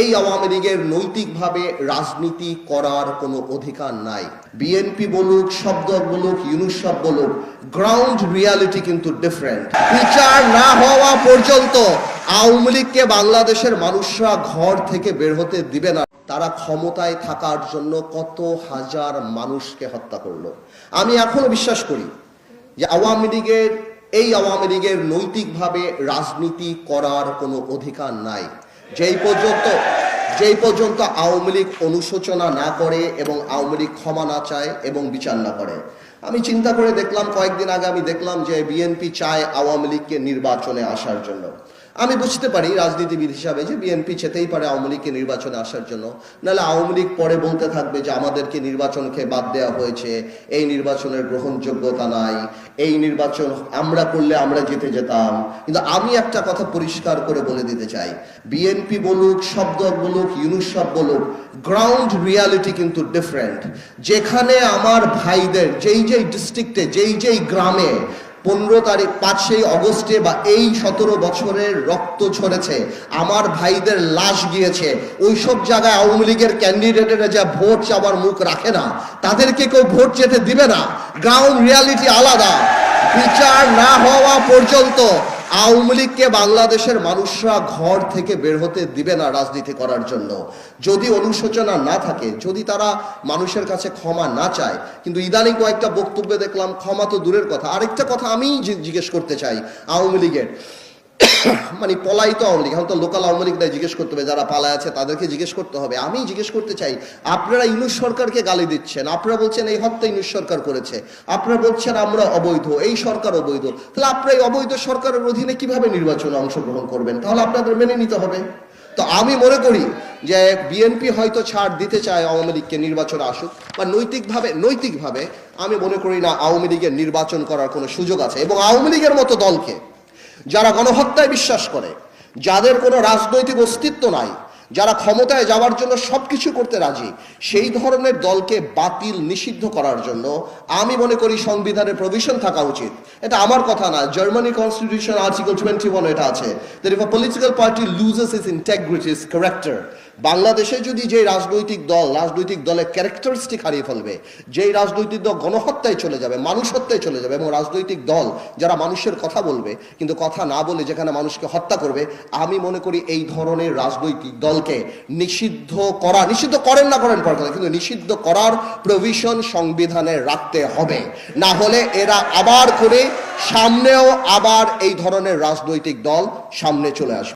এই আওয়ামী লীগের নৈতিকভাবে রাজনীতি করার কোনো অধিকার নাই। বিএনপি বলুক, শব্দ বলুক, ইউনুস সব বলুক গ্রাউন্ড রিয়ালিটি কিন্তু ডিফারেন্ট বিচার না হওয়া পর্যন্ত আওয়ামী লীগকে বাংলাদেশের মানুষরা ঘর থেকে বের হতে দিবে না। তারা ক্ষমতায় থাকার জন্য কত হাজার মানুষকে হত্যা করল। আমি এখনও বিশ্বাস করি যে আওয়ামী লীগের, এই আওয়ামী লীগের নৈতিকভাবে রাজনীতি করার কোনো অধিকার নাই। যেই পর্যন্ত যেই পর্যন্ত আওয়ামী লীগ অনুশোচনা না করে এবং আওয়ামী লীগ ক্ষমা না চায় এবং বিচার না করে। আমি চিন্তা করে দেখলাম, কয়েকদিন আগে আমি দেখলাম যে বিএনপি চায় আওয়ামী লীগকে নির্বাচনে আসার জন্য। আমি বুঝতে পারি রাজনীতিবিদ হিসাবে যে বিএনপি চেতেই পারে আওয়ামী লীগকে নির্বাচনে আসার জন্য। নাহলে আওয়ামী লীগ পরে বলতে থাকবে যে আমাদেরকে নির্বাচনকে বাদ দেওয়া হয়েছে, এই নির্বাচনের গ্রহণযোগ্যতা নাই, এই নির্বাচন আমরা করলে আমরা জিতে যেতাম। কিন্তু আমি একটা কথা পরিষ্কার করে বলে দিতে চাই। বিএনপি বলুক শব্দ বলুক, ইউনুস সব বলুক গ্রাউন্ড রিয়ালিটি কিন্তু ডিফারেন্ট যেখানে আমার ভাইদের, যেই যেই ডিস্ট্রিক্টে যেই যেই গ্রামে পনেরো তারিখ পাঁচই অগস্টে বা এই সতেরো বছরের রক্ত ঝরেছে। আমার ভাইদের লাশ গিয়েছে। ওই সব জায়গায় আওয়ামী লীগের ক্যান্ডিডেটেরা যা ভোট চাওয়ার মুখ রাখে না, তাদেরকে কেউ ভোট যেতে দিবে না। গ্রাউন্ড রিয়ালিটি আলাদা। বিচার না হওয়া পর্যন্ত আওয়ামী লীগকে বাংলাদেশের মানুষরা ঘর থেকে বের হতে দিবে না রাজনীতি করার জন্য। যদি অনুশোচনা না থাকে, যদি তারা মানুষের কাছে ক্ষমা না চায়, কিন্তু ইদানিং কয়েকটা বক্তব্যে দেখলাম ক্ষমা তো দূরের কথা। আরেকটা কথা আমি জিজ্ঞেস করতে চাই আওয়ামী লীগের। মানে পলাইত আওয়ামী লীগ। এখন তো লোকাল আওয়ামী লীগ জিজ্ঞেস করতে হবে, যারা পালায় আছে তাদেরকে জিজ্ঞেস করতে হবে। আমি জিজ্ঞেস করতে চাই, আপনারা ইউনুস সরকারকে গালি দিচ্ছেন, আপনারা বলছেন এই হত্যা ইউনুস সরকার করেছে, আপনারা বলছেন আমরা অবৈধ, এই সরকার অবৈধ। তাহলে আপনারা এই অবৈধ সরকারের অধীনে কীভাবে নির্বাচনে অংশগ্রহণ করবেন? তাহলে আপনাদের মেনে নিতে হবে। তো আমি মনে করি যে বিএনপি হয়তো ছাড় দিতে চায় আওয়ামী লীগকে নির্বাচনে আসুক, বা নৈতিকভাবে নৈতিকভাবে আমি মনে করি না আওয়ামী লীগের নির্বাচন করার কোনো সুযোগ আছে। এবং আওয়ামী লীগের মতো দলকে যারা গণহত্যায় বিশ্বাস করে যাদের কোনো রাজনৈতিক অস্তিত্ব নাই যারা ক্ষমতায় যাওয়ার জন্য সবকিছু করতে রাজি, সেই ধরনের দলকে বাতিল নিষিদ্ধ করার জন্য আমি মনে করি সংবিধানের প্রভিশন থাকা উচিত। এটা আমার কথা না Germany constitution article twenty one এটা আছে। Political party loses its integrity its character বাংলাদেশে যদি যে রাজনৈতিক দল, রাজনৈতিক দলের ক্যারেক্টারিস্টিক হারিয়ে ফেলবে, যেই রাজনৈতিক দল গণহত্যায় চলে যাবে মানুষ হত্যায় চলে যাবে, এবং রাজনৈতিক দল যারা মানুষের কথা বলবে, কিন্তু কথা না বলে যেখানে মানুষকে হত্যা করবে, আমি মনে করি এই ধরনের রাজনৈতিক দলকে নিষিদ্ধ করা, নিষিদ্ধ করেন না করেন পর কিন্তু নিষিদ্ধ করার প্রভিশন সংবিধানে রাখতে হবে। না হলে এরা আবার করে সামনেও আবার এই ধরনের রাজনৈতিক দল সামনে চলে আসবে।